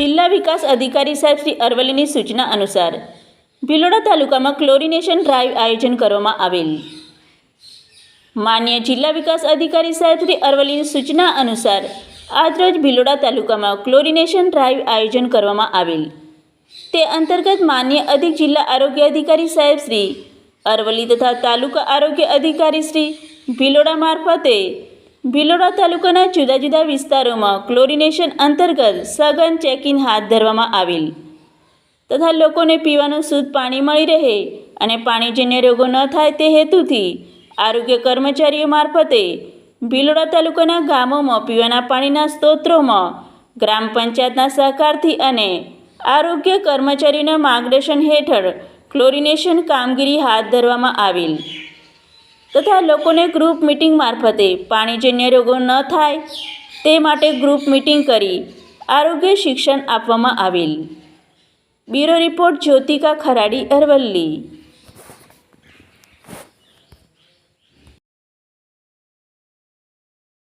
જિલ્લા વિકાસ અધિકારી સાહેબ શ્રી અરવલ્લીની સૂચના અનુસાર ભિલોડા તાલુકામાં ક્લોરિનેશન ડ્રાઈવ આયોજન કરવામાં આવેલ. માન્ય જિલ્લા વિકાસ અધિકારી સાહેબ શ્રી અરવલ્લીની સૂચના અનુસાર આજરોજ ભિલોડા તાલુકામાં ક્લોરિનેશન ડ્રાઈવ આયોજન કરવામાં આવેલ. તે અંતર્ગત માન્ય અધિક જિલ્લા આરોગ્ય અધિકારી સાહેબ શ્રી અરવલ્લી તથા તાલુકા આરોગ્ય અધિકારી શ્રી ભિલોડા મારફતે ભિલોડા તાલુકાના જુદા જુદા વિસ્તારોમાં ક્લોરિનેશન અંતર્ગત સઘન ચેકિંગ હાથ ધરવામાં આવેલ. તથા લોકોને પીવાનું શુદ્ધ પાણી મળી રહે અને પાણીજન્ય રોગો ન થાય તે હેતુથી આરોગ્ય કર્મચારીઓ મારફતે ભિલોડા તાલુકાના ગામોમાં પીવાના પાણીના સ્ત્રોતોમાં ગ્રામ પંચાયતના સહકારથી અને આરોગ્ય કર્મચારીના માર્ગદર્શન હેઠળ ક્લોરિનેશન કામગીરી હાથ ધરવામાં આવેલ. તથા લોકોને ગ્રુપ મિટિંગ મારફતે પાણીજન્ય રોગો ન થાય તે માટે ગ્રુપ મિટિંગ કરી આરોગ્ય શિક્ષણ આપવામાં આવેલ. Bureau report Jyotika Kharadi Aravalli.